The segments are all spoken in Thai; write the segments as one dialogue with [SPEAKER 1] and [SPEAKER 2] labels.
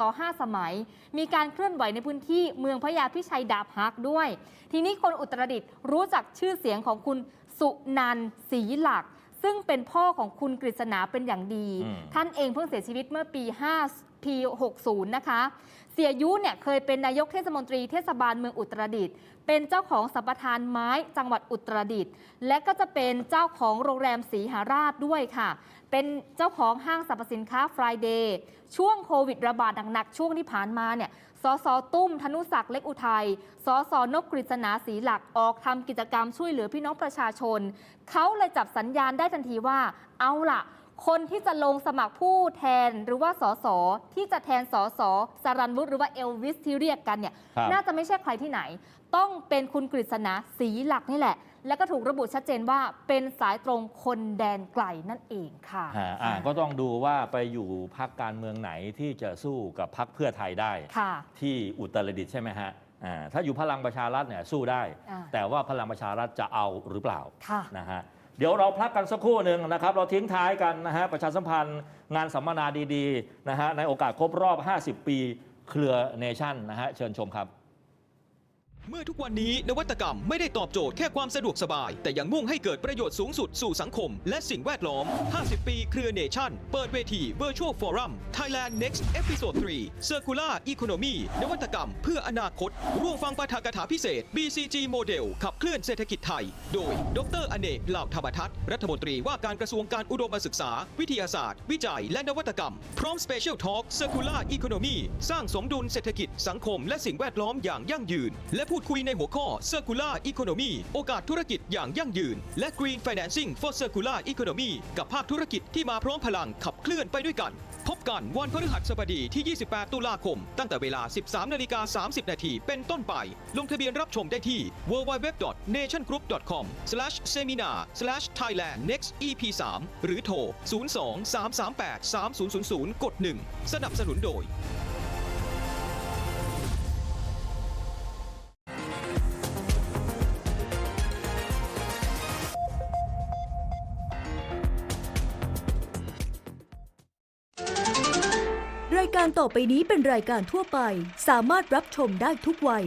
[SPEAKER 1] ต่อ 5 สมัย มีการเคลื่อนไหวในพื้นที่เมืองพญาพิชัยดาบฮักด้วย ทีนี้คนอุตรดิตถ์รู้จักชื่อเสียงของคุณสุนันท์ศรีหลัก ซึ่งเป็นพ่อของคุณกฤษณาเป็นอย่างดี
[SPEAKER 2] อืม
[SPEAKER 1] ท่านเองเพิ่งเสียชีวิตเมื่อปี5ปี60 นะคะ เสียยุเนี่ยเคยเป็นนายกเทศมนตรีเทศบาลเมืองอุตรดิตถ์เป็นเจ้าของสัมปทานไม้จังหวัดอุตรดิตถ์และก็จะเป็นเจ้าของโรงแรมศรีหาราชด้วยค่ะ เป็นเจ้าของห้างสรรพสินค้า Friday ช่วงโควิดระบาดหนักๆช่วงที่ผ่านมาเนี่ยสสตุ้มธนุศักดิ์เล็กอุทัยสสนกกฤษณาศรีหลักออกทำกิจกรรมช่วยเหลือพี่น้องประชาชน เขาเลยจับสัญญาณได้ทันทีว่า เอาล่ะ คนที่จะลงสมัครผู้แทนหรือว่าสสที่จะแทนสสสรันวุฒิหรือว่าเอลวิสที่เรียกกันเนี่ย
[SPEAKER 2] ครับ
[SPEAKER 1] น่าจะไม่ใช่ใครที่ไหน ต้องเป็นคุณกฤษณาศรีหลักนี่แหละ แล้วก็ถูกระบุชัดเจนว่าเป็นสายตรงคนแดนไกลนั่นเองค่ะ
[SPEAKER 2] ฮะอ่าก็ต้องดูว่าไปอยู่พักการเมืองไหนที่จะสู้กับพักเพื่อไทยได้
[SPEAKER 1] ค่ะ
[SPEAKER 2] ที่อุตรดิตถ์ใช่ไหมฮะอ่าถ้าอยู่พลังประชารัฐเนี่ยสู้ได้
[SPEAKER 1] อ่า
[SPEAKER 2] แต่ว่าพลังประชารัฐจะเอาหรือเปล่า
[SPEAKER 1] ค่ะ
[SPEAKER 2] นะฮะ เดี๋ยวเราพักกันสักครู่หนึ่งนะครับ เราทิ้งท้ายกันนะฮะประชาสัมพันธ์ งานสัมมนาดีๆนะฮะในโอกาสครบรอบ 50 ปีเครือเนชั่นนะฮะเชิญชมครับ
[SPEAKER 3] เมื่อทุกวันนี้นวัตกรรมไม่ได้ตอบโจทย์แค่ความสะดวกสบาย แต่ยังมุ่งให้เกิดประโยชน์สูงสุดสู่สังคม และสิ่งแวดล้อม 50 ปีเครือเนชั่น เปิดเวที Virtual Forum Thailand Next Episode 3 Circular Economy นวัตกรรมเพื่ออนาคต ร่วมฟังปาฐกถาพิเศษ BCG Model ขับเคลื่อนเศรษฐกิจไทย โดย ดรอเนกเหล่าธรรมทัศน์รัฐมนตรีว่าการกระทรวงการอุดมศึกษา วิทยาศาสตร์ วิจัย และนวัตกรรม พร้อม Special Talk Circular Economy สร้างสมดุลเศรษฐกิจสังคม และสิ่งแวดล้อมอย่างยั่งยืน และพูดคุยในหัวข้อ Circular Economy โอกาสธุรกิจอย่างยั่งยืน และ Green Financing for Circular Economy กับภาคธุรกิจที่มาพร้อมพลังขับเคลื่อนไปด้วยกัน พบกันวันพฤหัสบดีที่ 28 ตุลาคม ตั้งแต่เวลา 13นาฬิกา30 นาทีเป็นต้นไป ลงทะเบียนรับชมได้ที่ www.nationgroup.com/seminar/thailand next ep 3 หรือโทร 02-338-3000 กด 1 สนับสนุนโดย
[SPEAKER 4] ต่อไปนี้เป็นรายการทั่วไป สามารถรับชมได้ทุกวัย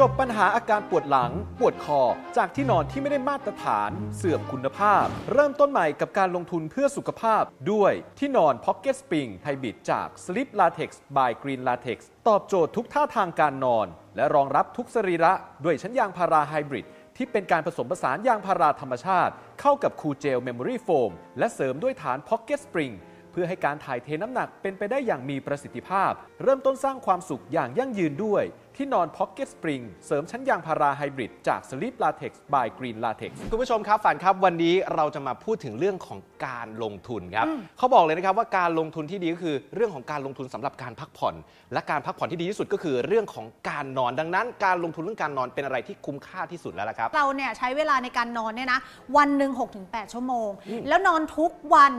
[SPEAKER 5] จบปัญหาอาการปวดหลัง ปวดคอ จากที่นอนที่ไม่ได้มาตรฐาน เสื่อมคุณภาพ เริ่มต้นใหม่กับการลงทุนเพื่อสุขภาพ ด้วยที่นอน Pocket Spring Hybrid จาก Sleep Latex by Green Latex ตอบโจทย์ทุกท่าทางการนอน และรองรับทุกสรีระ ด้วยชั้นยางพาราไฮบริด ที่เป็นการผสมผสานยางพาราธรรมชาติ เข้ากับคูเจลเมมโมรี่โฟมและเสริมด้วยฐานพ็อกเก็ตสปริงเพื่อให้การถ่ายเทน้ำหนักเป็นไปได้อย่างมีประสิทธิภาพ เริ่มต้นสร้างความสุขอย่างยั่งยืนด้วย ที่นอน Pocket Spring เสริมชั้นยางพาราไฮบริดจาก Sleep Latex by Green Latex
[SPEAKER 6] คุณผู้ชมครับฝันครับวันนี้เราจะมาพูดถึงเรื่องของการลงทุนครับเขาบอกเลยนะครับว่าการลงทุนที่ดีก็คือเรื่องของการลงทุนสำหรับการพักผ่อน และการพักผ่อนที่ดีที่สุดก็คือเรื่องของการนอนดังนั้น การลงทุนเรื่องการนอนเป็นอะไรที่คุ้มค่าที่สุดแล้วละครับ
[SPEAKER 7] เราเนี่ยใช้เวลาในการนอนเนี่ยนะวันหนึ่ง6-8 ชั่วโมง แล้วนอนทุกวัน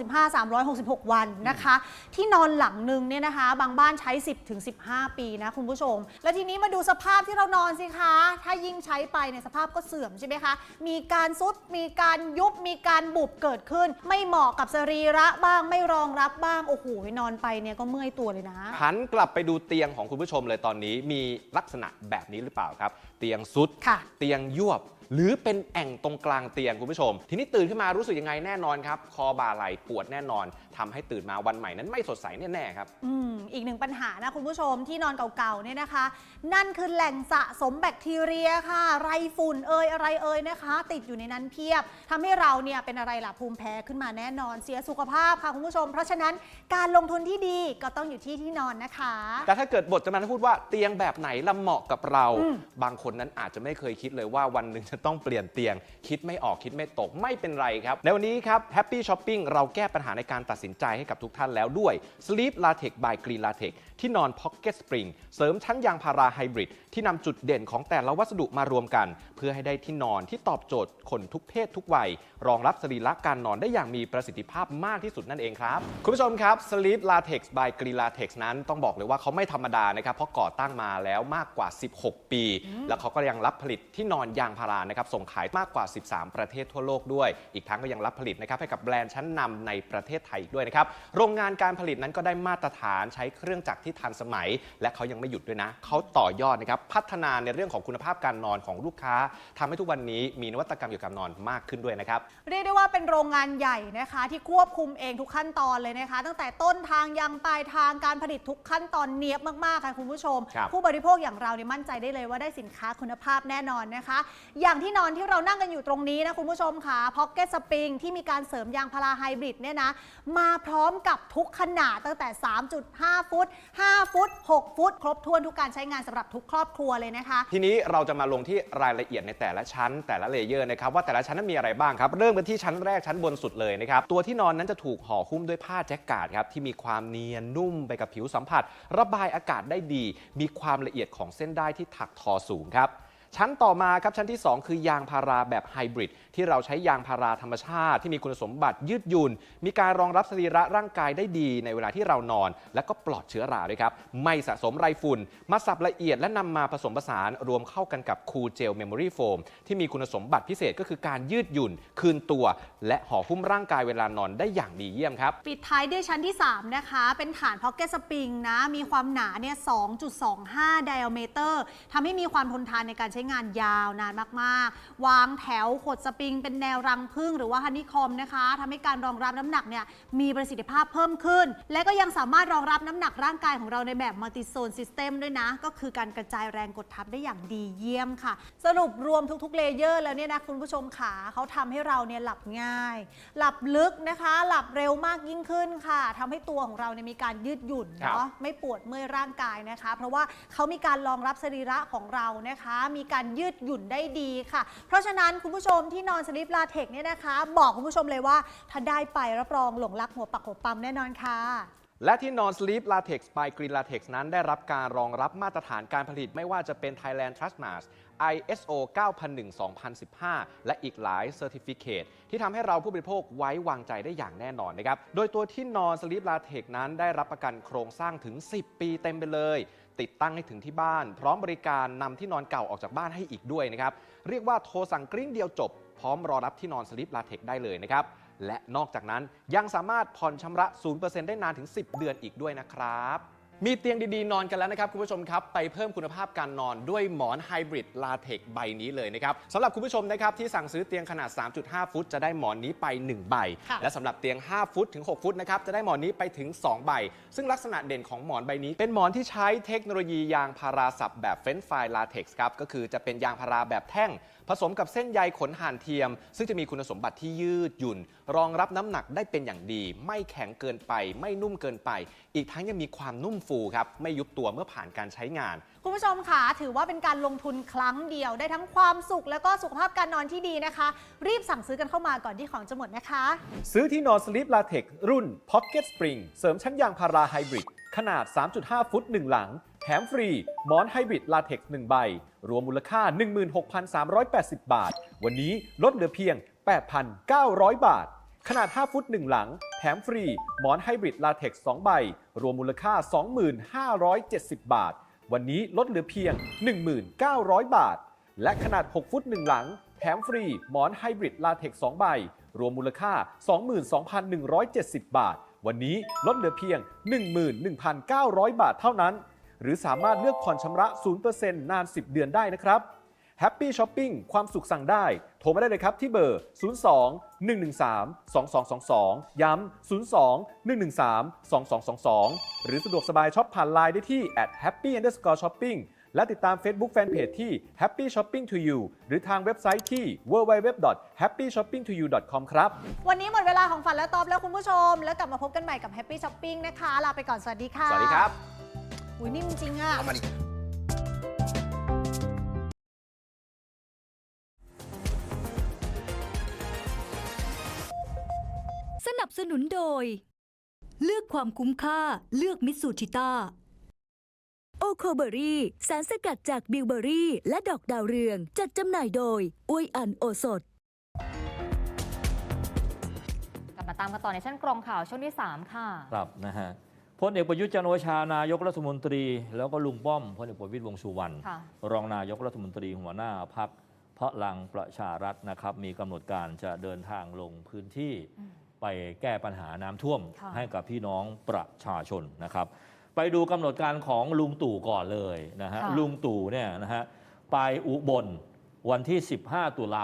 [SPEAKER 7] 365 366 วันนะคะ ที่นอนหลังหนึ่งเนี่ยนะคะ บางบ้านใช้ 10ถึง15 ปีนะคุณผู้ชมแล้วทีนี้มาดูสภาพที่เรานอนสิคะ ถ้ายิ่งใช้ไปในยสภาพก็เสื่อมใช่ไหมคะ มีการซุด มีการยุบ มีการบุบเกิดขึ้น ไม่เหมาะกับสรีระบ้าง ไม่รองรับบ้าง โอ้โห นอนไปเนี่ยก็เมื่อยตัวเลยนะ
[SPEAKER 6] หันกลับไปดูเตียงของคุณผู้ชมเลยตอนนี้ มีลักษณะแบบนี้หรือเปล่าครับ เตียงซุด
[SPEAKER 7] ค่ะ
[SPEAKER 6] เตียงยวบ หรือเป็นแอ่งตรงกลางเตียงคุณผู้ชม ทีนี้ตื่นขึ้นมารู้สึกยังไงแน่นอนครับ คอบ่าไหล่ปวดแน่นอนทำให้ตื่นมาวันใหม่นั้นไม่สดใสแน่ๆครับ
[SPEAKER 7] อืมอีกหนึ่งปัญหานะคุณผู้ชมที่นอนเก่าๆเนี่ยนะคะ นั่นคือแหล่งสะสมแบคทีเรียค่ะ ไรฝุ่นเอ่ยอะไรเอ่ยนะคะ ติดอยู่ในนั้นเพียบทำให้เราเนี่ยเป็นอะไรล่ะภูมิแพ้ขึ้นมาแน่นอนเสียสุขภาพค่ะคุณผู้ชม เพราะฉะนั้นการลงทุนที่ดีก็ต้องอยู่ที่ที่นอนนะคะ
[SPEAKER 6] แต่ถ้าเกิดบทจะมาพูดว่าเตียงแบบไหนละเหมาะกับเรา
[SPEAKER 7] อืม
[SPEAKER 6] บางคนนั้นอาจจะไม่เคยคิดเลยว่าวันหนึ่งจะต้องเปลี่ยนเตียง คิดไม่ออกคิดไม่ตกไม่เป็นไรครับ ในวันนี้ครับ Happy Shopping เราแก้ปัญหาในการตัดสินใจให้กับทุกท่านแล้วด้วย Sleep Latex by Green Latex ที่นอน Pocket Spring เสริมชั้นยางพาราไฮบริดที่นำจุดเด่นของแต่ละวัสดุมารวมกัน เพื่อให้ได้ที่นอนที่ตอบโจทย์คนทุกเพศทุกวัย รองรับสรีระการนอนได้อย่างมีประสิทธิภาพมากที่สุดนั่นเองครับ คุณผู้ชมครับ Sleep Latex by Green Latex นั้นต้องบอกเลยว่าเขาไม่ธรรมดานะครับเพราะก่อตั้งมาแล้วมากกว่า 16 ปี แล้วเขาก็ยังรับผลิตที่นอนยางพารานะครับส่งขายมากกว่า 13 ประเทศทั่วโลกด้วย อีกทั้งก็ยังรับผลิตนะครับให้กับแบรนด์ชั้นนำในประเทศไทยอีกด้วยนะครับโรงงานการผลิตนั้นก็ได้มาตรฐานใช้เครื่องจักรที่ทันสมัย และเขายังไม่หยุดด้วยนะเขาต่อยอดนะครับพัฒนาในเรื่องของคุณภาพการนอนของลูกค้าทำให้ทุกวันนี้มีนวัตกรรมเกี่ยวกับนอนมากขึ้นด้วยนะครับ
[SPEAKER 7] เรียกได้ว่าเป็นโรงงานใหญ่นะคะที่ควบคุมเองทุกขั้นตอนเลยนะคะ ตั้งแต่ต้นทางยังปลายทางการผลิตทุกขั้นตอนเนียบมากๆค่ะคุณผู้ชม
[SPEAKER 6] ครับ
[SPEAKER 7] ผู้บริโภคอย่างเราเนี่ยมั่นใจได้เลยว่าได้สินค้าคุณภาพแน่นอนนะคะ อย่างที่นอนที่เรานั่งกันอยู่ตรงนี้นะคุณผู้ชมค่ะพ็อกเก็ตสปริงที่มีการเสริมยางพาราไฮบริดเนี่ยนะมาพร้อมกับทุกขนาดตั้งแต่ 3.5 ฟุต 5 ฟุต 6 ฟุต ครบถ้วนทุกการใช้งานสำหรับทุกครอบครัวเลยนะคะ
[SPEAKER 6] ทีนี้เราจะมาลงที่รายละเอียดในแต่ละชั้น แต่ละเลเยอร์นะครับว่าแต่ละชั้นนั้นมีอะไรบ้างครับ เริ่มกันที่ชั้นแรกชั้นบนสุดเลยนะครับตัวที่นอนนั้นจะถูกห่อหุ้มด้วยผ้าแจ็คการ์ดครับที่มีความเนียนนุ่มไปกับผิวสัมผัส ระบายอากาศได้ดี มีความละเอียดของเส้นได้ที่ถักทอสูงครับ ชั้นต่อมาครับชั้นที่ 2 คือยางพาราแบบไฮบริด ที่เราใช้ยางพาราธรรมชาติ ที่มีคุณสมบัติยืดหยุ่น มีการรองรับสรีระร่างกายได้ดีในเวลาที่เรานอน และก็ปลอดเชื้อราด้วยครับ ไม่สะสมไรฝุ่น มาสับละเอียดและนำมาผสมผสานรวมเข้ากันกับคูเจลเมมโมรี่โฟมที่มีคุณสมบัติพิเศษก็คือการยืดหยุ่น คืนตัว และห่อหุ้มร่างกายเวลานอนได้อย่างดีเยี่ยมครับ
[SPEAKER 7] ปิดท้ายด้วยชั้นที่ 3 นะคะ เป็นฐานพ็อกเก็ตสปริงนะ มีความหนาเนี่ย 2.25 diameter ทำให้มีความทนทานในการใช้งานยาวนานมากๆ วางแถวขดสปริงเป็นแนวรังผึ้งหรือว่าฮันนี่คอมนะคะทำให้การรองรับน้ำหนักเนี่ยมีประสิทธิภาพเพิ่มขึ้น และก็ยังสามารถรองรับน้ำหนักร่างกายของเราในแบบมัลติโซนซิสเต็มด้วยนะ ก็คือการกระจายแรงกดทับได้อย่างดีเยี่ยมค่ะ สรุปรวมทุกๆเลเยอร์แล้วเนี่ยนะคุณผู้ชมขาเขาทำให้เราเนี่ยหลับง่าย หลับลึกนะคะ หลับเร็วมากยิ่งขึ้นค่ะทำให้ตัวของเราเนี่ยมีการยืดหยุ่น
[SPEAKER 6] ครับ
[SPEAKER 7] เนาะไม่ปวดเมื่อยร่างกายนะคะ เพราะว่าเขามีการรองรับสรีระของเรานะคะ มีการยืดหยุ่นได้ดีค่ะ เพราะฉะนั้นคุณผู้ชมที่นอนสลิปลาเทคเนี่ยนะคะ บอกคุณผู้ชมเลยว่า ถ้าได้ไปรับรองหลงรักหัวปักหัวปั๊มแน่นอนค่ะ
[SPEAKER 6] และที่นอน Sleep Latex by Green Latex นั้นได้รับการรองรับมาตรฐานการผลิตไม่ว่าจะเป็น Thailand Trust Mart ISO 9001-2015 และอีกหลาย Certificate ที่ทำให้เราผู้บริโภคไว้วางใจได้อย่างแน่นอนนะครับ โดยตัวที่นอน Sleep Latex นั้นได้รับประกันโครงสร้างถึง 10 ปีเต็มไปเลย ติดตั้งให้ถึงที่บ้าน พร้อมบริการนำที่นอนเก่าออกจากบ้านให้อีกด้วยนะครับ เรียกว่าโทรสั่งกริ้งเดียวจบ พร้อมรอรับที่นอนสลิปลาเทคได้เลยนะครับ และนอกจากนั้นยังสามารถผ่อนชำระ 0%ได้นานถึง 10 เดือนอีกด้วยนะครับ มีเตียงดีๆ นอนกันแล้วนะครับคุณผู้ชมครับ ไปเพิ่มคุณภาพการนอนด้วยหมอนไฮบริดลาเทคใบนี้เลยนะครับสำหรับคุณผู้ชมนะครับที่สั่งซื้อเตียงขนาด 3.5 ฟุต จะได้หมอนนี้ไป 1 ใบ
[SPEAKER 7] ค่ะ
[SPEAKER 6] และสำหรับเตียง 5 ฟุตถึง 6 ฟุตนะครับจะได้หมอนนี้ไปถึง 2 ใบ ซึ่งลักษณะเด่นของหมอนใบนี้ เป็นหมอนที่ใช้เทคโนโลยียางพาราสับแบบเฟรนช์ไฟลาเท็กซ์ครับก็คือจะเป็นยางพาราแบบแท่ง ผสมกับเส้นใยขนห่านเทียม ซึ่งจะมีคุณสมบัติที่ยืดหยุ่น รองรับน้ำหนักได้เป็นอย่างดี ไม่แข็งเกินไป ไม่นุ่มเกินไป อีกทั้งยังมีความนุ่มฟูครับไม่ยุบตัวเมื่อผ่านการใช้งาน
[SPEAKER 7] คุณผู้ชมค่ะถือว่าเป็นการลงทุนครั้งเดียวได้ทั้งความสุข แล้วก็สุขภาพการนอนที่ดีนะคะ รีบสั่งซื้อกันเข้ามาก่อนที่ของจะหมดนะคะ
[SPEAKER 5] ซื้อที่นอน Sleep Latex รุ่น Pocket Spring เสริมชั้นยางพาราไฮบริดขนาด 3.5 ฟุต 1 หลัง แถมฟรีหมอนไฮบริดลาเท็กซ์1ใบ รวมมูลค่า 16,380 บาท วันนี้ลดเหลือเพียง 8,900 บาท ขนาด 5 ฟุต 1 หลัง แถมฟรี หมอนไฮบริดลาเท็กซ์2ใบ รวมมูลค่า25,570 บาท วันนี้ลดเหลือเพียง 1,900 บาท และขนาด 6 ฟุต 1 หลัง แถมฟรี หมอนไฮบริดลาเท็กซ์2ใบ รวมมูลค่า 22,170 บาท วันนี้ลดเหลือเพียง 11,900 บาทเท่านั้น หรือสามารถเลือกผ่อนชำระ 0%นาน 10 เดือนได้นะครับ Happy Shopping ความสุขสั่งได้ โทรมาได้เลยครับที่เบอร์ 02 113 2222 ย้ำ 02 113 2222 หรือสะดวกสบายช็อปผ่านไลน์ได้ที่ at happy underscore shopping และติดตาม Facebook Fanpage ที่ Happy Shopping to You หรือทางเว็บไซต์ที่ www.happyshoppingtoyou.com ครับ
[SPEAKER 7] วันนี้หมดเวลาของฝันและตอบแล้วคุณผู้ชม แล้วกลับมาพบกันใหม่กับ Happy Shopping นะคะ ลาไปก่อน สวัสดีค่ะ
[SPEAKER 6] สวัสดีครับ
[SPEAKER 7] อุ้ยนิ่มจริงอะ
[SPEAKER 4] สนับ สนุนโดย เลือกความคุ้มค่าเลือกมิตซูชิต้า โอโคเบอรี่ สารสกัดจากบิวเบอรี่ และดอกดาวเรือง จัดจำหน่ายโดยอวยอันโอสถ
[SPEAKER 1] กลับมาตามกันต่อในชั้นกรองข่าวช่วงที่ 3 ค่ะ
[SPEAKER 2] ครับนะฮะพลเอกประยุทธ์จันทร์โอชานายกรัฐมนตรี แล้วก็ลุงป้อมพลเอกประวิตรวงษ์สุวรรณ
[SPEAKER 1] ค่ะ
[SPEAKER 2] รองนายกรัฐมนตรีหัวหน้าพักพลังประชารัฐนะครับ มีกำหนดการจะเดินทางลงพื้นที่
[SPEAKER 1] อืม
[SPEAKER 2] ไปแก้ปัญหาน้ำท่วม
[SPEAKER 1] ค่ะ
[SPEAKER 2] ให้กับพี่น้องประชาชนนะครับ ไปดูกำหนดการของลุงตู่ก่อนเลยนะฮะ
[SPEAKER 1] ค่ะ
[SPEAKER 2] ลุงตู่เนี่ยนะฮะไปอุบลวันที่ 15 ตุลา